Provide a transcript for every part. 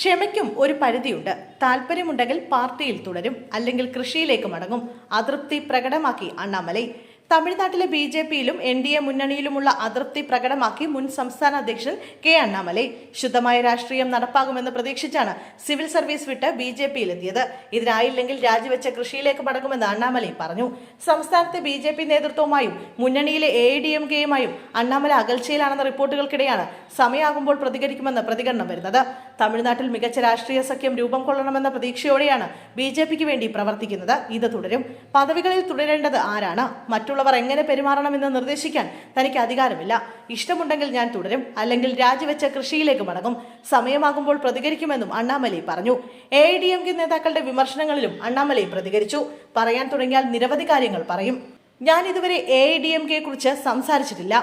ക്ഷമയ്ക്കും ഒരു പരിധിയുണ്ട്. താല്പര്യമുണ്ടെങ്കിൽ പാർട്ടിയിൽ തുടരും. അല്ലെങ്കിൽ കൃഷിയിലേക്ക് മടങ്ങും. അതൃപ്തി പ്രകടമാക്കി അണ്ണാമലൈ. തമിഴ്നാട്ടിലെ ബി ജെ പിയിലും എൻ ഡി എ മുന്നണിയിലുമുള്ള അതൃപ്തി പ്രകടമാക്കി മുൻ സംസ്ഥാന അധ്യക്ഷൻ കെ അണ്ണാമലൈ. ശുദ്ധമായ രാഷ്ട്രീയം നടപ്പാകുമെന്ന് പ്രതീക്ഷിച്ചാണ് സിവിൽ സർവീസ് വിട്ട് ബി ജെ പിയിലെത്തിയത്. ഇതിനായില്ലെങ്കിൽ രാജിവെച്ച കൃഷിയിലേക്ക് മടങ്ങുമെന്ന് അണ്ണാമലൈ പറഞ്ഞു. സംസ്ഥാനത്തെ ബി ജെ പി നേതൃത്വവുമായും മുന്നണിയിലെ എ ഡി എം കെയുമായും അണ്ണാമല അകൽച്ചയിലാണെന്ന റിപ്പോർട്ടുകൾക്കിടെയാണ് സമയമാകുമ്പോൾ പ്രതികരിക്കുമെന്ന് പ്രതികരണം വരുന്നത്. തമിഴ്നാട്ടിൽ മികച്ച രാഷ്ട്രീയ സഖ്യം രൂപം കൊള്ളണമെന്ന പ്രതീക്ഷയോടെയാണ് ബി ജെ പിക്ക് വേണ്ടി പ്രവർത്തിക്കുന്നത്. ഇത് തുടരും. പദവികളിൽ തുടരേണ്ടത് ആരാണ്? മറ്റുള്ളവർ എങ്ങനെ പെരുമാറണമെന്ന് നിർദ്ദേശിക്കാൻ തനിക്ക് അധികാരമില്ല. ഇഷ്ടമുണ്ടെങ്കിൽ ഞാൻ തുടരും. അല്ലെങ്കിൽ രാജിവെച്ച കൃഷിയിലേക്ക് മടങ്ങും. സമയമാകുമ്പോൾ പ്രതികരിക്കുമെന്നും അണ്ണാമലൈ പറഞ്ഞു. എ ഡി എം കെ നേതാക്കളുടെ വിമർശനങ്ങളിലും അണ്ണാമലൈ പ്രതികരിച്ചു. പറയാൻ തുടങ്ങിയാൽ നിരവധി കാര്യങ്ങൾ പറയും. ഞാൻ ഇതുവരെ എ ഡി എം കെയെ കുറിച്ച് സംസാരിച്ചിട്ടില്ല.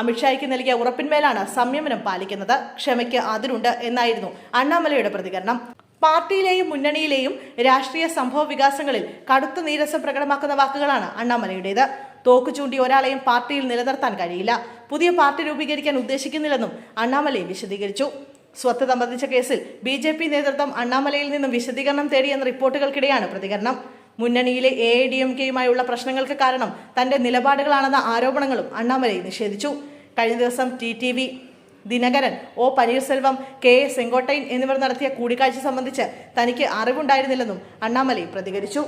അമിത്ഷായ്ക്ക് നൽകിയ ഉറപ്പിന്മേലാണ് സംയമനം പാലിക്കുന്നത്. ക്ഷമയ്ക്ക് അതിരുണ്ട് എന്നായിരുന്നു അണ്ണാമലയുടെ പ്രതികരണം. പാർട്ടിയിലെയും മുന്നണിയിലെയും രാഷ്ട്രീയ സംഭവ വികാസങ്ങളിൽ കടുത്ത നീരസം പ്രകടമാക്കുന്ന വാക്കുകളാണ് അണ്ണാമലയുടേത്. തോക്ക് ചൂണ്ടി ഒരാളെയും പാർട്ടിയിൽ നിലനിർത്താൻ കഴിയില്ല. പുതിയ പാർട്ടി രൂപീകരിക്കാൻ ഉദ്ദേശിക്കുന്നില്ലെന്നും അണ്ണാമലൈ വിശദീകരിച്ചു. സ്വത്ത് സംബന്ധിച്ച കേസിൽ ബി ജെ പി നേതൃത്വം അണ്ണാമലയിൽ നിന്നും വിശദീകരണം തേടിയെന്ന റിപ്പോർട്ടുകൾക്കിടെയാണ് പ്രതികരണം. മുന്നണിയിലെ എ ഐ ഡി എം കെയുമായുള്ള പ്രശ്നങ്ങൾക്ക് കാരണം തന്റെ നിലപാടുകളാണെന്ന ആരോപണങ്ങളും അണ്ണാമലൈ നിഷേധിച്ചു. കഴിഞ്ഞ ദിവസം T T V Dhinakaran O Panneerselvam K A Sengottaiyan എന്നിവർ നടത്തിയ കൂടിക്കാഴ്ച സംബന്ധിച്ച് തനിക്ക് അറിവുണ്ടായിരുന്നില്ലെന്നും അണ്ണാമലൈ പ്രതികരിച്ചു.